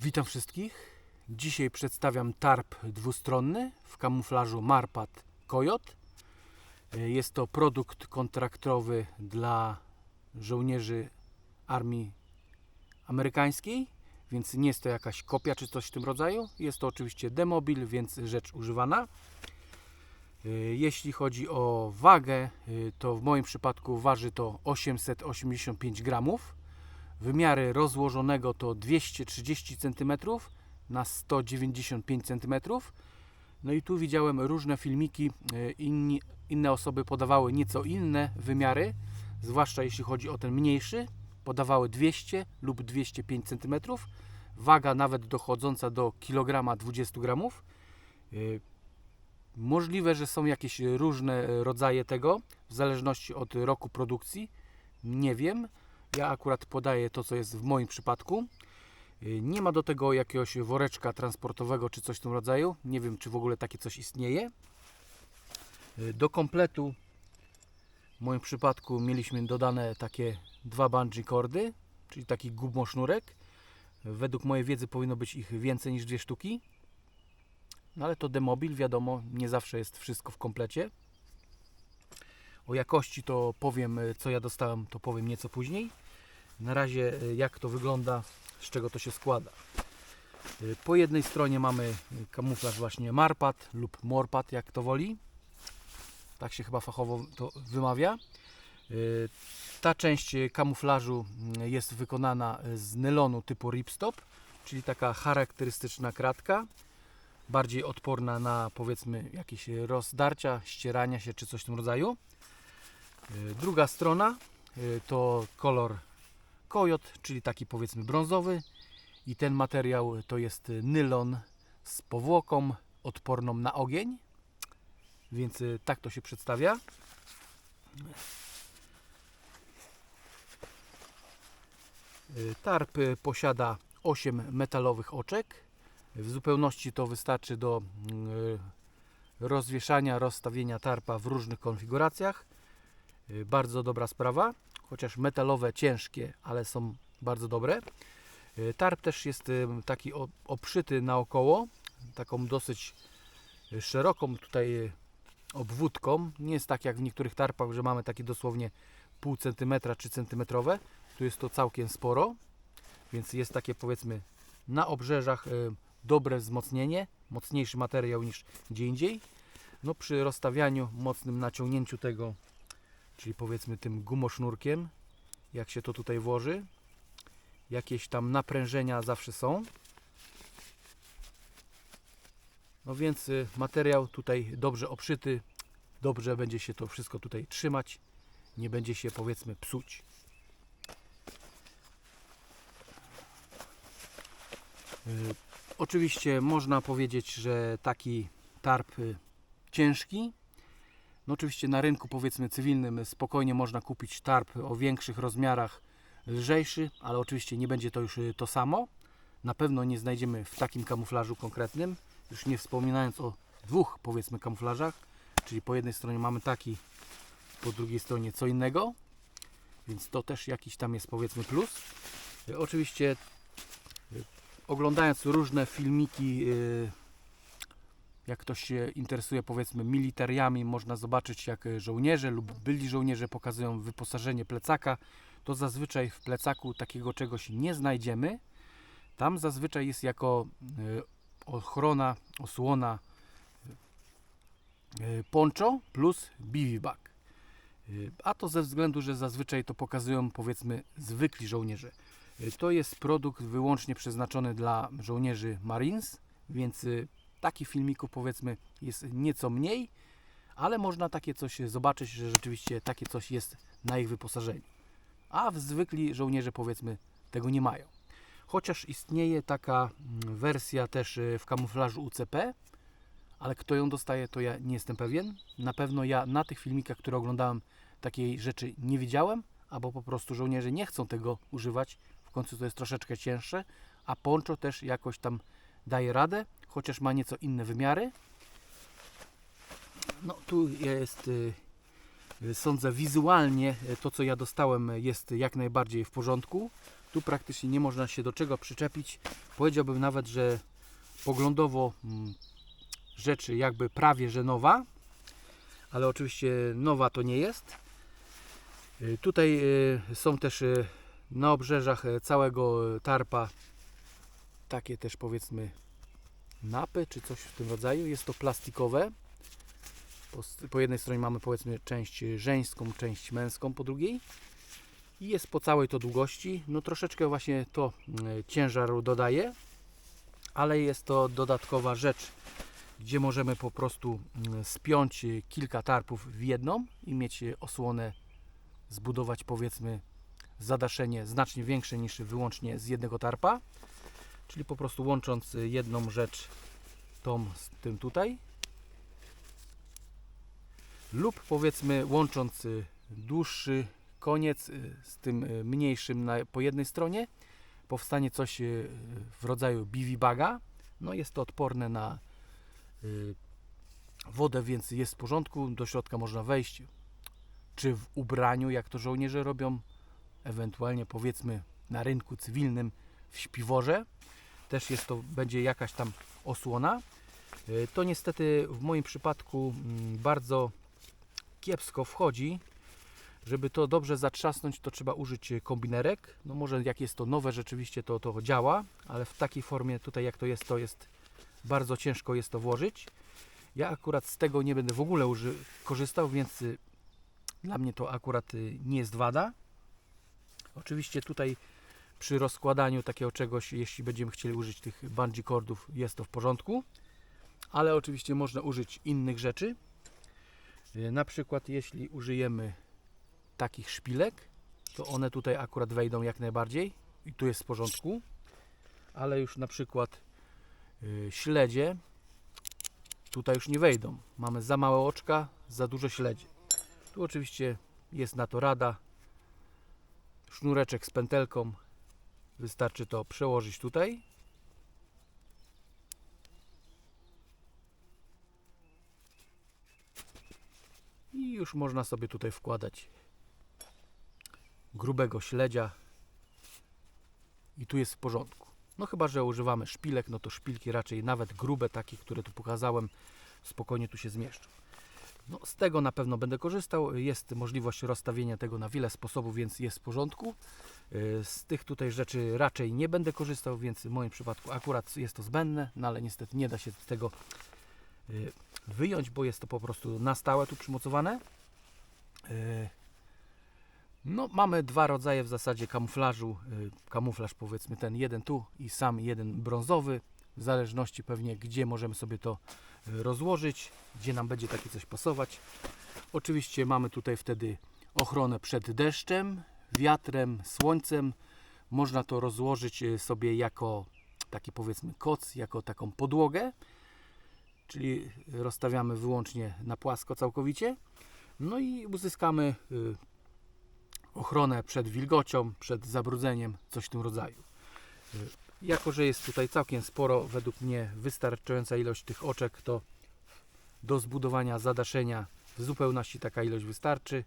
Witam wszystkich. Dzisiaj przedstawiam tarp dwustronny w kamuflażu Marpat Coyote. Jest to produkt kontraktowy dla żołnierzy armii amerykańskiej, więc nie jest to jakaś kopia czy coś w tym rodzaju. Jest to oczywiście demobil, więc rzecz używana. Jeśli chodzi o wagę, to w moim przypadku waży to 885 gramów. Wymiary rozłożonego to 230 cm na 195 cm. No i tu widziałem różne filmiki, e, inni, inne osoby podawały nieco inne wymiary, zwłaszcza jeśli chodzi o ten mniejszy, podawały 200 lub 205 cm. Waga nawet dochodząca do kilograma 20 gramów. E, Możliwe, że są jakieś różne rodzaje tego, w zależności od roku produkcji. Nie wiem. Ja akurat podaję to, co jest w moim przypadku. Y, Nie ma do tego jakiegoś woreczka transportowego czy coś w tym rodzaju. Nie wiem, czy w ogóle takie coś istnieje. Y, Do kompletu w moim przypadku mieliśmy dodane takie dwa bungee kordy, czyli taki gumosznurek. Według mojej wiedzy powinno być ich więcej niż dwie sztuki. No ale to demobil, wiadomo, nie zawsze jest wszystko w komplecie. O jakości to powiem, y, co ja dostałem, to powiem nieco później. Na razie y, jak to wygląda, z czego to się składa. Y, Po jednej stronie mamy kamuflaż właśnie Marpat lub Morpat, jak to woli. Tak się chyba fachowo to wymawia. Ta część kamuflażu y, jest wykonana z nylonu typu ripstop, czyli taka charakterystyczna kratka bardziej odporna na powiedzmy jakieś rozdarcia, ścierania się czy coś w tym rodzaju. Y, Druga strona y, to kolor Coyote, czyli taki powiedzmy brązowy i ten materiał to jest nylon z powłoką odporną na ogień. Więc y, tak to się przedstawia. Tarp posiada 8 metalowych oczek. W zupełności to wystarczy do mm, rozwieszania, rozstawienia tarpa w różnych konfiguracjach. Y, Bardzo dobra sprawa, chociaż metalowe ciężkie, ale są bardzo dobre. Y, Tarp też jest y, taki obszyty naokoło, taką dosyć szeroką tutaj obwódką. Nie jest tak jak w niektórych tarpach, że mamy takie dosłownie pół centymetra czy centymetrowe. Tu jest to całkiem sporo, więc jest takie powiedzmy na obrzeżach dobre wzmocnienie, mocniejszy materiał niż gdzie indziej. No przy rozstawianiu, mocnym naciągnięciu tego, czyli powiedzmy tym gumosznurkiem, jak się to tutaj włoży, jakieś tam naprężenia zawsze są. No więc y, materiał tutaj dobrze obszyty, dobrze będzie się to wszystko tutaj trzymać, nie będzie się powiedzmy psuć. Y, Oczywiście można powiedzieć, że taki tarp y, ciężki. No oczywiście na rynku powiedzmy cywilnym spokojnie można kupić tarp o większych rozmiarach, lżejszy, ale oczywiście nie będzie to już y, to samo. Na pewno nie znajdziemy w takim kamuflażu konkretnym, już nie wspominając o dwóch powiedzmy kamuflażach, czyli po jednej stronie mamy taki, po drugiej stronie co innego, więc to też jakiś tam jest powiedzmy plus. Y, Oczywiście oglądając różne filmiki, y, jak ktoś się interesuje powiedzmy militariami, można zobaczyć jak żołnierze lub byli żołnierze pokazują wyposażenie plecaka, to zazwyczaj w plecaku takiego czegoś nie znajdziemy. Tam zazwyczaj jest jako y, ochrona, osłona y, poncho plus bivibak. Y, A to ze względu, że zazwyczaj to pokazują powiedzmy zwykli żołnierze. To jest produkt wyłącznie przeznaczony dla żołnierzy Marines, więc takich filmików powiedzmy jest nieco mniej, ale można takie coś zobaczyć, że rzeczywiście takie coś jest na ich wyposażeniu. A zwykli żołnierze powiedzmy tego nie mają. Chociaż istnieje taka mm, wersja też y, w kamuflażu UCP, ale kto ją dostaje, to ja nie jestem pewien. Na pewno ja na tych filmikach, które oglądałem, takiej rzeczy nie widziałem, albo po prostu żołnierze nie chcą tego używać. W końcu to jest troszeczkę cięższe, a poncho też jakoś tam daje radę, chociaż ma nieco inne wymiary. No tu jest, y, y, sądzę, wizualnie y, to, co ja dostałem, jest jak najbardziej w porządku. Tu praktycznie nie można się do czego przyczepić. Powiedziałbym nawet, że poglądowo mm, rzecz jakby prawie że nowa, ale oczywiście nowa to nie jest. Tutaj są też na obrzeżach całego tarpa takie też powiedzmy napy czy coś w tym rodzaju. Jest to plastikowe. Po, po jednej stronie mamy powiedzmy część żeńską, część męską po drugiej. I jest po całej to długości. No troszeczkę właśnie to y, ciężaru dodaje, ale jest to dodatkowa rzecz, gdzie możemy po prostu mm, spiąć kilka tarpów w jedną i mieć osłonę, zbudować powiedzmy zadaszenie znacznie większe niż wyłącznie z jednego tarpa. Czyli po prostu łącząc y, jedną rzecz tą z tym tutaj. Lub powiedzmy łącząc y, dłuższy koniec y, z tym mniejszym na, po jednej stronie powstanie coś w rodzaju BV baga no jest to odporne na wodę więc jest w porządku. Do środka można wejść czy w ubraniu jak to żołnierze robią. Ewentualnie powiedzmy na rynku cywilnym w śpiworze też jest to będzie jakaś tam osłona Y, to niestety w moim przypadku mm, bardzo kiepsko wchodzi. Żeby to dobrze zatrzasnąć, to trzeba użyć y, kombinerek. No może jak jest to nowe, rzeczywiście to, to działa, ale w takiej formie tutaj jak to jest, to jest bardzo ciężko jest to włożyć. Ja akurat z tego nie będę w ogóle korzystał, więc y, dla mnie to akurat nie jest wada. Oczywiście tutaj przy rozkładaniu takiego czegoś, jeśli będziemy chcieli użyć tych bungee cordów, jest to w porządku ale oczywiście można użyć innych rzeczy. Y, Na przykład jeśli użyjemy takich szpilek, to one tutaj akurat wejdą jak najbardziej i tu jest w porządku. Ale już na przykład y, śledzie tutaj już nie wejdą. Mamy za małe oczka, za dużo śledzie. Tu oczywiście jest na to rada. Sznureczek z pętelką. Wystarczy to przełożyć tutaj i już można sobie tutaj wkładać grubego śledzia i tu jest w porządku. No chyba, że używamy szpilek, no to szpilki raczej nawet grube, takie, które tu pokazałem, spokojnie tu się zmieszczą. No, z tego na pewno będę korzystał. Jest możliwość rozstawienia tego na wiele sposobów, więc jest w porządku. Yy, Z tych tutaj rzeczy raczej nie będę korzystał, więc w moim przypadku akurat jest to zbędne, no ale niestety nie da się tego yy, wyjąć, bo jest to po prostu na stałe tu przymocowane. Yy, No, mamy dwa rodzaje w zasadzie kamuflażu. Kamuflaż powiedzmy ten jeden tu i sam jeden brązowy. W zależności pewnie gdzie możemy sobie to rozłożyć, gdzie nam będzie takie coś pasować. Oczywiście mamy tutaj wtedy ochronę przed deszczem, wiatrem, słońcem. Można to rozłożyć yy, sobie jako taki powiedzmy koc, jako taką podłogę czyli rozstawiamy wyłącznie na płasko całkowicie. No i uzyskamy y, ochronę przed wilgocią, przed zabrudzeniem, coś w tym rodzaju. Jako, że jest tutaj całkiem sporo, według mnie wystarczająca ilość tych oczek, to do zbudowania zadaszenia w zupełności taka ilość wystarczy.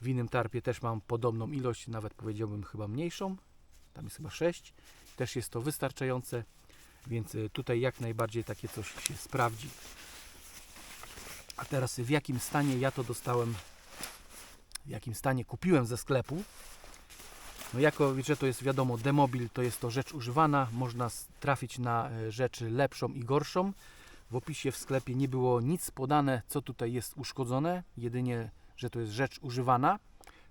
W innym tarpie też mam podobną ilość, nawet powiedziałbym chyba mniejszą. Tam jest chyba 6. Też jest to wystarczające. Więc y, tutaj jak najbardziej takie coś się sprawdzi. A teraz w jakim stanie ja to dostałem, w jakim stanie kupiłem ze sklepu. No jako, że to jest wiadomo, demobil to jest to rzecz używana, można trafić na e, rzeczy lepszą i gorszą. W opisie w sklepie nie było nic podane, co tutaj jest uszkodzone, jedynie, że to jest rzecz używana.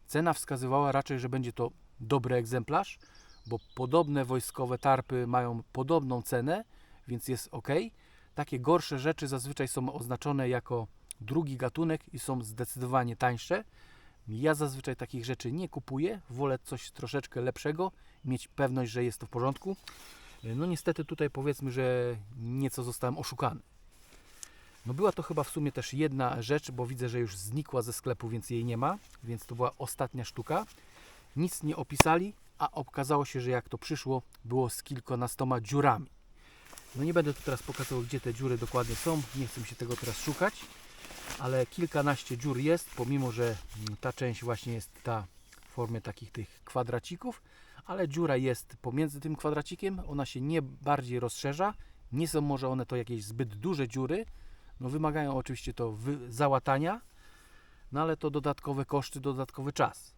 Cena wskazywała raczej, że będzie to dobry egzemplarz, bo podobne wojskowe tarpy mają podobną cenę, więc jest ok. Takie gorsze rzeczy zazwyczaj są oznaczone jako drugi gatunek i są zdecydowanie tańsze. Ja zazwyczaj takich rzeczy nie kupuję, wolę coś troszeczkę lepszego, mieć pewność, że jest to w porządku. No niestety tutaj powiedzmy, że nieco zostałem oszukany. No była to chyba w sumie też jedna rzecz, bo widzę, że już znikła ze sklepu, więc jej nie ma, więc to była ostatnia sztuka. Nic nie opisali, a okazało się, że jak to przyszło, było z kilkunastoma dziurami. No nie będę tu teraz pokazywał, gdzie te dziury dokładnie są, nie chcę mi się tego teraz szukać, ale kilkanaście dziur jest, pomimo, że mm, ta część właśnie jest ta w formie takich tych kwadracików, ale dziura jest pomiędzy tym kwadracikiem, ona się nie bardziej rozszerza, nie są może one to jakieś zbyt duże dziury, no wymagają oczywiście to załatania, no ale to dodatkowe koszty, dodatkowy czas.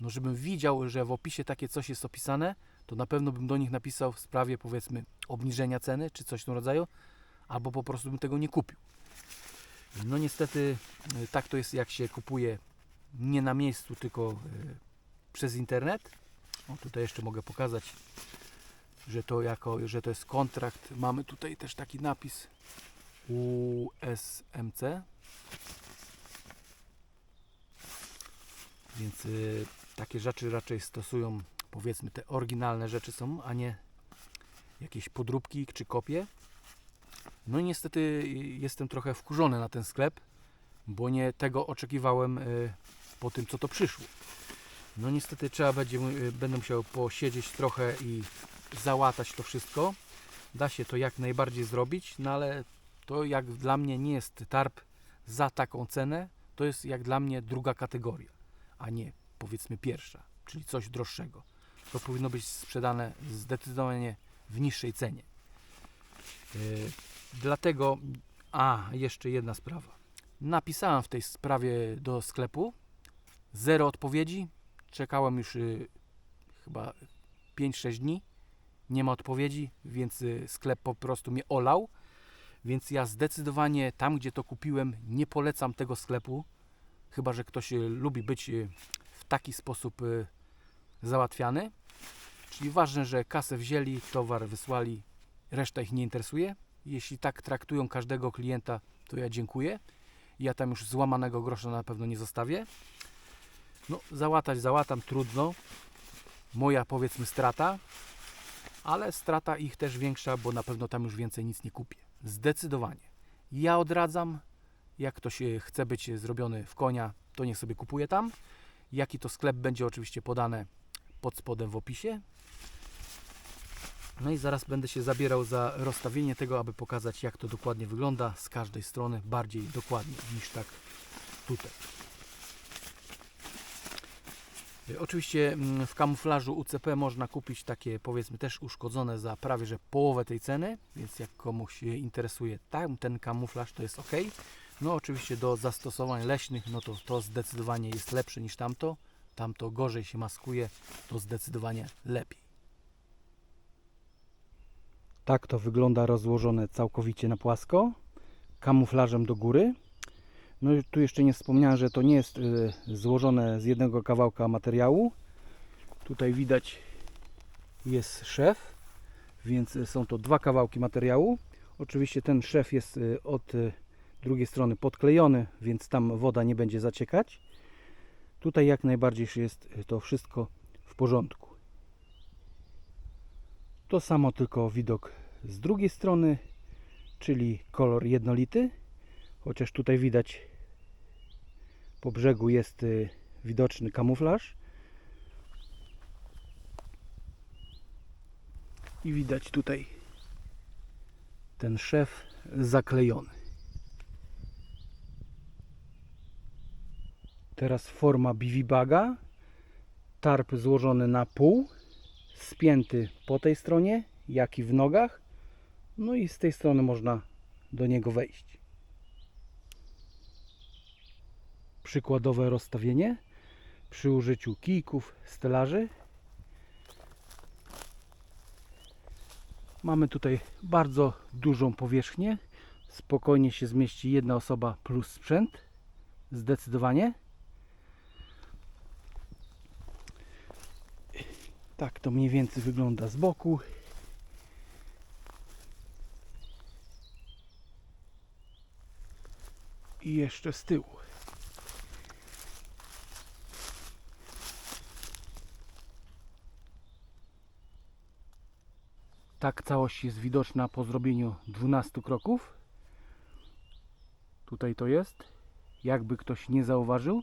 No żebym widział, że w opisie takie coś jest opisane, to na pewno bym do nich napisał w sprawie powiedzmy obniżenia ceny, czy coś w tym rodzaju, albo po prostu bym tego nie kupił. No niestety y, tak to jest jak się kupuje nie na miejscu, tylko y, przez internet. O, tutaj jeszcze mogę pokazać, że to jako, że to jest kontrakt. Mamy tutaj też taki napis USMC. Więc y, takie rzeczy raczej stosują, powiedzmy, te oryginalne rzeczy są, a nie jakieś podróbki czy kopie. No i niestety y, jestem trochę wkurzony na ten sklep, bo nie tego oczekiwałem y, po tym, co to przyszło. No niestety trzeba będzie, y, będę musiał posiedzieć trochę i załatać to wszystko. Da się to jak najbardziej zrobić, no ale to jak dla mnie nie jest tarp za taką cenę, to jest jak dla mnie druga kategoria, a nie powiedzmy pierwsza, czyli coś droższego. To powinno być sprzedane zdecydowanie w niższej cenie. Dlatego, a jeszcze jedna sprawa. Napisałem w tej sprawie do sklepu. Zero odpowiedzi. Czekałem już y, chyba 5-6 dni. Nie ma odpowiedzi, więc y, sklep po prostu mnie olał. Więc ja zdecydowanie tam, gdzie to kupiłem, nie polecam tego sklepu. Chyba, że ktoś y, lubi być y, w taki sposób załatwiany. Czyli ważne, że kasę wzięli, towar wysłali, reszta ich nie interesuje. Jeśli tak traktują każdego klienta, to ja dziękuję. Ja tam już złamanego grosza na pewno nie zostawię. No, załatać załatam, trudno. Moja powiedzmy strata, ale strata ich też większa, bo na pewno tam już więcej nic nie kupię. Zdecydowanie. Ja odradzam. Jak ktoś chce być zrobiony w konia, to niech sobie kupuje tam. Jaki to sklep będzie oczywiście podane pod spodem w opisie. No i zaraz będę się zabierał za rozstawienie tego, aby pokazać jak to dokładnie wygląda z każdej strony, bardziej dokładnie niż tak tutaj. Y, Oczywiście mm, w kamuflażu UCP można kupić takie powiedzmy też uszkodzone za prawie że połowę tej ceny, więc jak komuś interesuje tam ten kamuflaż to jest ok. No oczywiście do zastosowań leśnych no to to zdecydowanie jest lepsze niż tamto. Tamto gorzej się maskuje, to zdecydowanie lepiej. Tak to wygląda rozłożone całkowicie na płasko, kamuflażem do góry. No i tu jeszcze nie wspomniałem, że to nie jest y, złożone z jednego kawałka materiału. Tutaj widać jest szef, więc y, są to dwa kawałki materiału. Oczywiście ten szef jest y, od drugiej strony podklejony, więc tam woda nie będzie zaciekać. Tutaj jak najbardziej jest to wszystko w porządku. To samo tylko widok z drugiej strony, czyli kolor jednolity. Chociaż tutaj widać po brzegu jest y, widoczny kamuflaż. I widać tutaj ten szef zaklejony. Teraz forma BV baga. Tarp złożony na pół spięty po tej stronie, jak i w nogach. No i z tej strony można do niego wejść. Przykładowe rozstawienie przy użyciu kijków, stelaży. Mamy tutaj bardzo dużą powierzchnię. Spokojnie się zmieści jedna osoba plus sprzęt. Zdecydowanie. Tak to mniej więcej wygląda z boku. I jeszcze z tyłu. Tak całość jest widoczna po zrobieniu 12 kroków. Tutaj to jest. Jakby ktoś nie zauważył.